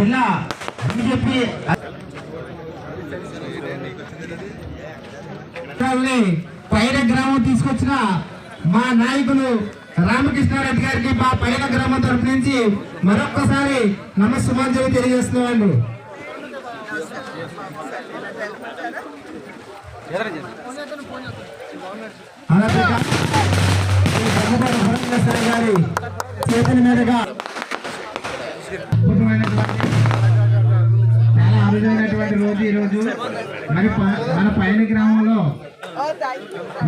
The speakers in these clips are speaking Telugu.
జిల్లా బీజేపీ పైన గ్రామం తీసుకొచ్చిన మా నాయకులు రామకృష్ణారెడ్డి గారికి మా పైన గ్రామం తరపు నుంచి మరొక్కసారి నమస్సుమాంజలి తెలియజేస్తున్నామండి. అలాగే గారి చేతుల మీదుగా చాలా రోజు ఈరోజు మరి మన పైన గ్రామంలో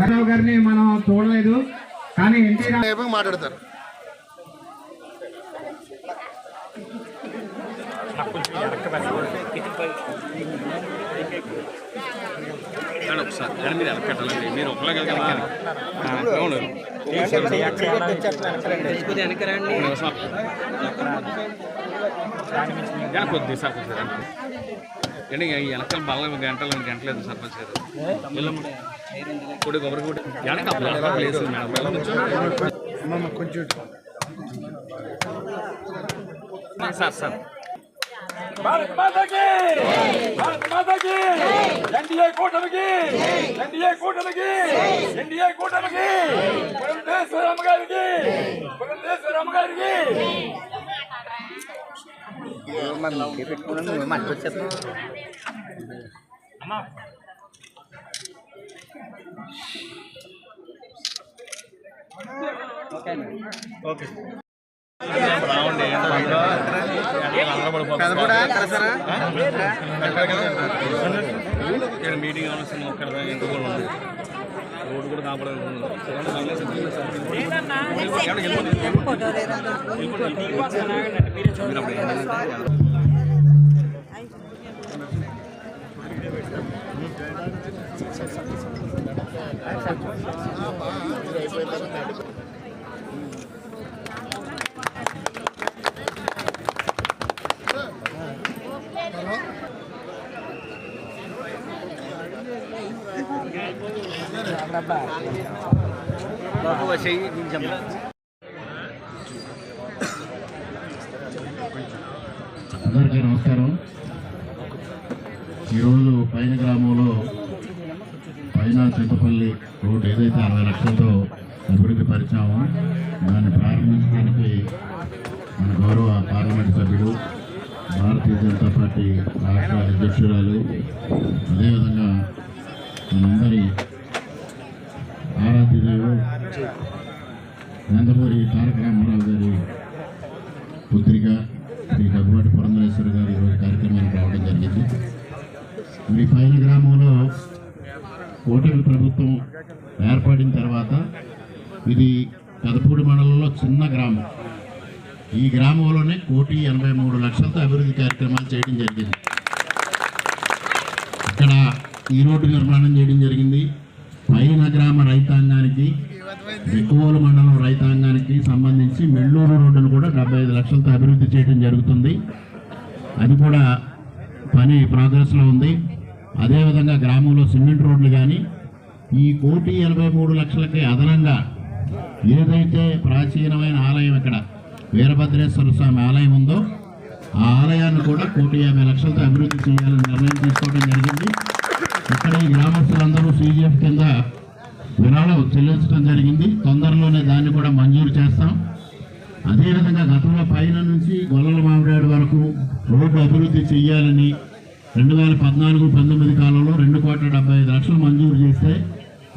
మరో గారిని మనం చూడలేదు కానీ ఎన్టీ రామారావు మాట్లాడతారు. ఒకసారి. దాని మీద ఎలకట్టాలండి మీరు ఒకలా కదా అవును కొద్ది సార్. ఏంటి ఈ వెనకాల బల్ల గంటలు గంటలేదు సర్పంచ్ గారు. కొడి కొబ్బరి కొడి వెనక లేదు మేడం. కొంచెం సార్ సార్. భారత్ మాతాకి భారత్ మాతాకి ఎన్డీఏ కూటమికి ఎన్డీఏ కూటమికి ఎన్డీఏ కూటమికి పురంధేశ్వరమ్మ గారికి పురంధేశ్వరమ్మ గారికి ఇక్కడ మీటింగ్ అవసరం ఒక్కడ ఇంకో కూడా ఉంది. రోడ్డు కూడా కాపాడాలి బాబు అప్పుడు ఏంటంటే అందరికీ నమస్కారం. ఈరోజు పైన గ్రామంలో పైన చింతపల్లి రోడ్డు ఏదైతే అరవై లక్షలతో అభివృద్ధి పరిచామో దాన్ని ప్రారంభించడానికి మన గౌరవ పార్లమెంట్ సభ్యుడు భారతీయ జనతా పార్టీ రాష్ట్ర అధ్యక్షురాలు అదేవిధంగా మనందరి ఆరాధ్య దైవం నందమూరి తారక రామారావు గారి పుత్రిక శ్రీ దగ్గుబాటి పురంధరేశ్వరి గారు ఈరోజు కార్యక్రమానికి రావడం జరిగింది మరి పైన గ్రామంలో కూటమి ప్రభుత్వం ఏర్పడిన తర్వాత ఇది పెదపూడి మండలంలో చిన్న గ్రామం. ఈ గ్రామంలోనే కోటి ఎనభై మూడు లక్షలతో అభివృద్ధి కార్యక్రమాలు చేయడం జరిగింది. ఇక్కడ ఈ రోడ్డు నిర్మాణం చేయడం జరిగింది. పైన గ్రామ రైతాంగానికి ఎక్కువలు మండలం రైతాంగానికి సంబంధించి మెల్లూరు రోడ్డును కూడా డెబ్బై ఐదు లక్షలతో అభివృద్ధి చేయడం జరుగుతుంది. అది కూడా పని ప్రోగ్రెస్లో ఉంది. అదేవిధంగా గ్రామంలో సిమెంట్ రోడ్లు కానీ ఈ కోటి ఎనభై మూడు లక్షలకి అదనంగా ఏదైతే ప్రాచీనమైన ఆలయం ఇక్కడ వీరభద్రేశ్వర స్వామి ఆలయం ఉందో ఆ ఆలయాన్ని కూడా కోటి యాభై లక్షలతో అభివృద్ధి చేయాలని నిర్ణయం తీసుకోవడం జరిగింది. ఇక్కడ ఈ గ్రామస్తులందరూ సీజీఎఫ్ కింద విరాళం చెల్లించడం జరిగింది. తొందరలోనే దాన్ని కూడా మంజూరు చేస్తాం. అదేవిధంగా గతంలో పైన నుంచి గొల్లల మామిడాడు వరకు రోడ్డు అభివృద్ధి చేయాలని రెండు వేల పద్నాలుగు పంతొమ్మిది కాలంలో రెండు కోట్ల డెబ్బై ఐదు లక్షలు మంజూరు చేస్తే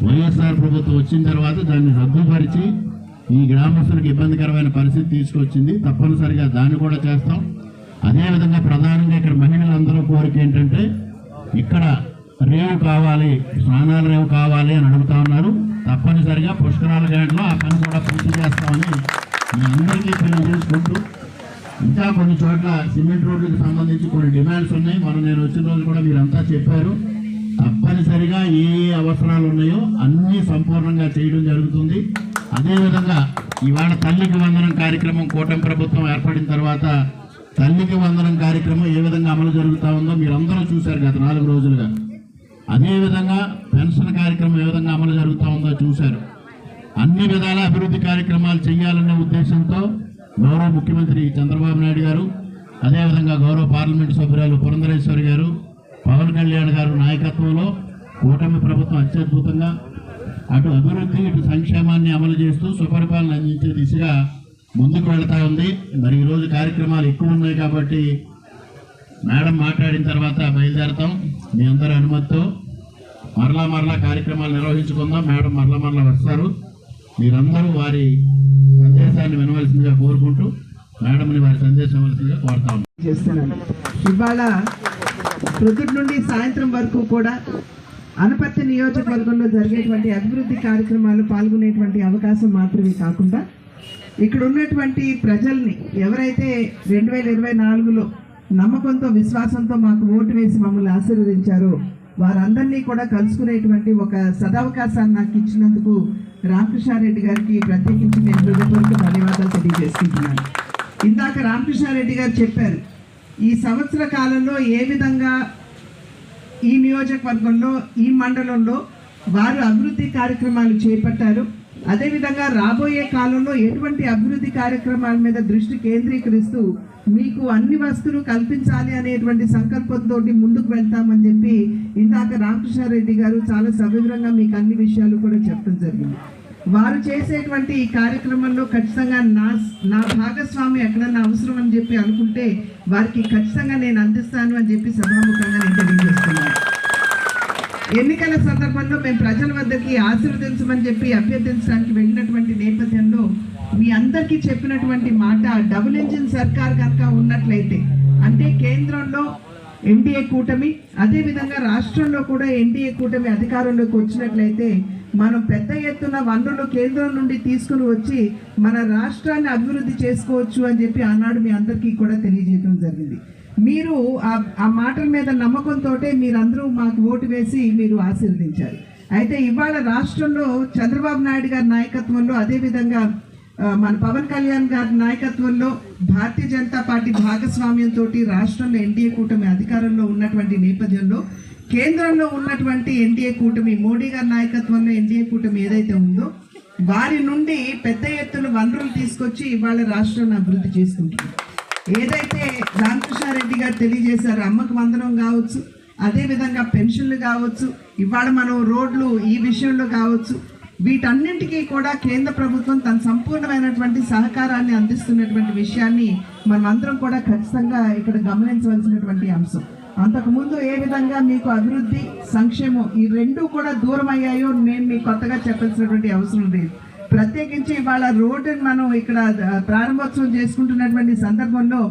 వైఎస్ఆర్ ప్రభుత్వం వచ్చిన తర్వాత దాన్ని రద్దుపరిచి ఈ గ్రామస్తులకు ఇబ్బందికరమైన పరిస్థితి తీసుకొచ్చింది. తప్పనిసరిగా దాన్ని కూడా చేస్తాం. అదేవిధంగా ప్రధానంగా ఇక్కడ మహిళలందరూ కోరిక ఏంటంటే ఇక్కడ రేవు కావాలి స్నానాల రేవు కావాలి అని అడుగుతా ఉన్నారు. తప్పనిసరిగా పుష్కరాల గంటలో ఆ పని కూడా పూర్తి చేస్తామని మీ అందరికీ తెలియజేసుకుంటూ ఇంకా కొన్ని చోట్ల సిమెంట్ రోడ్లకు సంబంధించి కొన్ని డిమాండ్స్ ఉన్నాయి. మనం నేను వచ్చిన రోజు కూడా మీరంతా చెప్పారు. తప్పనిసరిగా ఏ ఏ అవసరాలు ఉన్నాయో అన్నీ సంపూర్ణంగా చేయడం జరుగుతుంది. అదేవిధంగా ఇవాళ తల్లికి వందనం కార్యక్రమం కూటమి ప్రభుత్వం ఏర్పడిన తర్వాత తల్లికి వందనం కార్యక్రమం ఏ విధంగా అమలు జరుగుతూ ఉందో మీరందరూ చూశారు గత నాలుగు రోజులుగా. అదేవిధంగా పెన్షన్ కార్యక్రమం ఏ విధంగా అమలు జరుగుతూ ఉందో చూశారు. అన్ని విధాల అభివృద్ధి కార్యక్రమాలు చేయాలనే ఉద్దేశంతో గౌరవ ముఖ్యమంత్రి చంద్రబాబు నాయుడు గారు అదేవిధంగా గౌరవ పార్లమెంట్ సభ్యురాలు పురంధరేశ్వరి గారు పవన్ కళ్యాణ్ గారు నాయకత్వంలో కూటమి ప్రభుత్వం అత్యద్భుతంగా అటు అభివృద్ధి ఇటు సంక్షేమాన్ని అమలు చేస్తూ సుపరిపాలన అందించే దిశగా ముందుకు వెళ్తా ఉంది. మరి ఈరోజు కార్యక్రమాలు ఎక్కువ ఉన్నాయి కాబట్టి మేడం మాట్లాడిన తర్వాత బయలుదేరతాం. మీ అందరి అనుమతితో మరలా మరలా కార్యక్రమాలు నిర్వహించుకుందాం. మేడం మరలా మరలా వస్తారు. మీరందరూ వారి సందేశాన్ని వినవలసిందిగా కోరుకుంటూ మేడంని వారి సందేశం ఇవ్వవలసిందిగా కోరుతాం చేస్తున్నాను. ఇవాళ ప్రొద్దుటి నుండి సాయంత్రం వరకు కూడా అనపర్తి నియోజకవర్గంలో జరిగేటువంటి అభివృద్ధి కార్యక్రమాలు పాల్గొనేటువంటి అవకాశం మాత్రమే కాకుండా ఇక్కడ ఉన్నటువంటి ప్రజల్ని ఎవరైతే రెండు వేల ఇరవై నాలుగులో నమ్మకంతో విశ్వాసంతో మాకు ఓటు వేసి మమ్మల్ని ఆశీర్వదించారో వారందరినీ కూడా కలుసుకునేటువంటి ఒక సదవకాశాన్ని నాకు ఇచ్చినందుకు రామకృష్ణారెడ్డి గారికి ప్రత్యేకించి నేను హృదయపూర్వక ధన్యవాదాలు తెలియజేసుకుంటున్నాను. ఇందాక రామకృష్ణారెడ్డి గారు చెప్పారు ఈ సంవత్సర కాలంలో ఏ విధంగా ఈ నియోజకవర్గంలో ఈ మండలంలో వారు అభివృద్ధి కార్యక్రమాలు చేపట్టారు అదేవిధంగా రాబోయే కాలంలో ఎటువంటి అభివృద్ధి కార్యక్రమాల మీద దృష్టి కేంద్రీకరిస్తూ మీకు అన్ని వస్తువులు కల్పించాలి అనేటువంటి సంకల్పంతో ముందుకు వెళ్తామని చెప్పి ఇందాక రామకృష్ణారెడ్డి గారు చాలా సవివరంగా మీకు అన్ని విషయాలు కూడా చెప్పడం జరిగింది. వారు చేసేటువంటి ఈ కార్యక్రమంలో ఖచ్చితంగా నా నా భాగస్వామి ఎక్కడన్నా అవసరం అని చెప్పి అనుకుంటే వారికి ఖచ్చితంగా నేను అందిస్తాను అని చెప్పి సభాముఖంగా నేను తెలియజేస్తున్నాను. ఎన్నికల సందర్భంలో మేము ప్రజల వద్దకి ఆశీర్వదించమని చెప్పి అభ్యర్థించడానికి వెళ్ళినటువంటి నేపథ్యంలో మీ అందరికీ చెప్పినటువంటి మాట డబుల్ ఇంజిన్ సర్కార్ కనుక ఉన్నట్లయితే అంటే కేంద్రంలో ఎన్డీఏ కూటమి అదేవిధంగా రాష్ట్రంలో కూడా ఎన్డీఏ కూటమి అధికారంలోకి వచ్చినట్లయితే మనం పెద్ద ఎత్తున వనరులు కేంద్రం నుండి తీసుకుని వచ్చి మన రాష్ట్రాన్ని అభివృద్ధి చేసుకోవచ్చు అని చెప్పి ఆనాడు మీ అందరికీ కూడా తెలియజేయడం జరిగింది. మీరు ఆ- మాటల మీద నమ్మకంతో మీరందరూ మాకు ఓటు వేసి మీరు ఆశీర్వదించారు. అయితే ఇవాళ రాష్ట్రంలో చంద్రబాబు నాయుడు గారి నాయకత్వంలో అదేవిధంగా మన పవన్ కళ్యాణ్ గారి నాయకత్వంలో భారతీయ జనతా పార్టీ భాగస్వామ్యంతో రాష్ట్రంలో ఎన్డీఏ కూటమి అధికారంలో ఉన్నటువంటి నేపథ్యంలో కేంద్రంలో ఉన్నటువంటి ఎన్డీఏ కూటమి మోడీ గారి నాయకత్వంలో ఎన్డీఏ కూటమి ఏదైతే ఉందో వారి నుండి పెద్ద ఎత్తున వనరులు తీసుకొచ్చి ఇవాళ రాష్ట్రాన్ని అభివృద్ధి చేసుకుంటున్నారు. ఏదైతే రామకృష్ణారెడ్డి గారు తెలియజేశారు అమ్మకు వందనం కావచ్చు అదే విధంగా పెన్షన్లు కావచ్చు ఇవాళ మనం రోడ్లు ఈ విషయంలో కావచ్చు వీటన్నింటికీ కూడా కేంద్ర ప్రభుత్వం తన సంపూర్ణమైనటువంటి సహకారాన్ని అందిస్తున్నటువంటి విషయాన్ని మనమందరం కూడా ఖచ్చితంగా ఇక్కడ గమనించవలసినటువంటి అంశం. అంతకుముందు ఏ విధంగా మీకు అభివృద్ధి సంక్షేమం ఈ రెండు కూడా దూరం అయ్యాయో నేను మీకు కొత్తగా చెప్పాల్సినటువంటి అవసరం లేదు. ప్రత్యేకించి ఇవాళ రోడ్డుని మనం ఇక్కడ ప్రారంభోత్సవం చేసుకుంటున్నటువంటి సందర్భంలో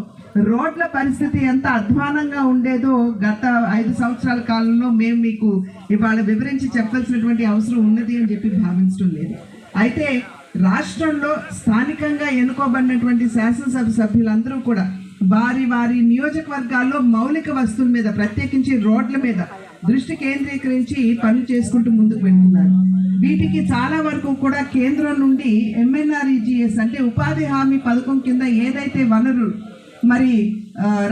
రోడ్ల పరిస్థితి ఎంత అధ్వానంగా ఉండేదో గత ఐదు సంవత్సరాల కాలంలో మేము మీకు ఇవాళ వివరించి చెప్పాల్సినటువంటి అవసరం ఉన్నది అని చెప్పి భావించడం లేదు. అయితే రాష్ట్రంలో స్థానికంగా ఎన్నుకోబడినటువంటి శాసనసభ సభ్యులందరూ కూడా వారి వారి నియోజకవర్గాల్లో మౌలిక వస్తువుల మీద ప్రత్యేకించి రోడ్ల మీద దృష్టి కేంద్రీకరించి పనులు చేసుకుంటూ ముందుకు వెళ్తున్నారు. వీటికి చాలా వరకు కూడా కేంద్రం నుండి ఎంఎన్ఆర్ఈజిఎస్ అంటే ఉపాధి హామీ పథకం కింద ఏదైతే వనరు మరి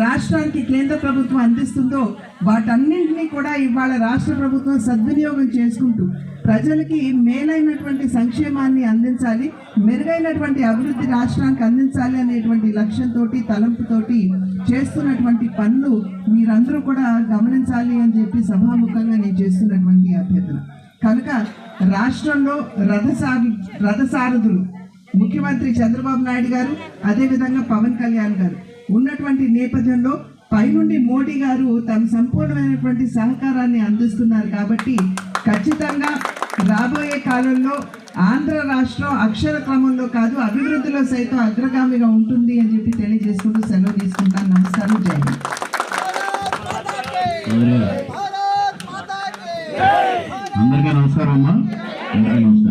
రాష్ట్రానికి కేంద్ర ప్రభుత్వం అందిస్తుందో వాటన్నింటినీ కూడా ఇవాళ రాష్ట్ర ప్రభుత్వం సద్వినియోగం చేసుకుంటూ ప్రజలకి మేలైనటువంటి సంక్షేమాన్ని అందించాలి మెరుగైనటువంటి అభివృద్ధి రాష్ట్రానికి అందించాలి అనేటువంటి లక్ష్యంతో తలంపుతోటి చేస్తున్నటువంటి పనులు మీరందరూ కూడా గమనించాలి అని చెప్పి సభాముఖంగా నేను చేస్తున్నటువంటి అభ్యర్థన. కనుక రాష్ట్రంలో రథసారు రథసారథులు ముఖ్యమంత్రి చంద్రబాబు నాయుడు గారు అదేవిధంగా పవన్ కళ్యాణ్ గారు. ఉన్నటువంటి నేపథ్యంలో పైనుండి మోడీ గారు తన సంపూర్ణమైనటువంటి సహకారాన్ని అందిస్తున్నారు కాబట్టి ఖచ్చితంగా రాబోయే కాలంలో ఆంధ్ర రాష్ట్రం అక్షర క్రమంలో కాదు అభివృద్ధిలో సైతం అగ్రగామిగా ఉంటుంది అని చెప్పి తెలియజేసుకుంటూ సెలవు తీసుకుంటాను. నమస్కారం. జై అందరికీ నమస్కారం అమ్మా. అందరికీ నమస్కారం.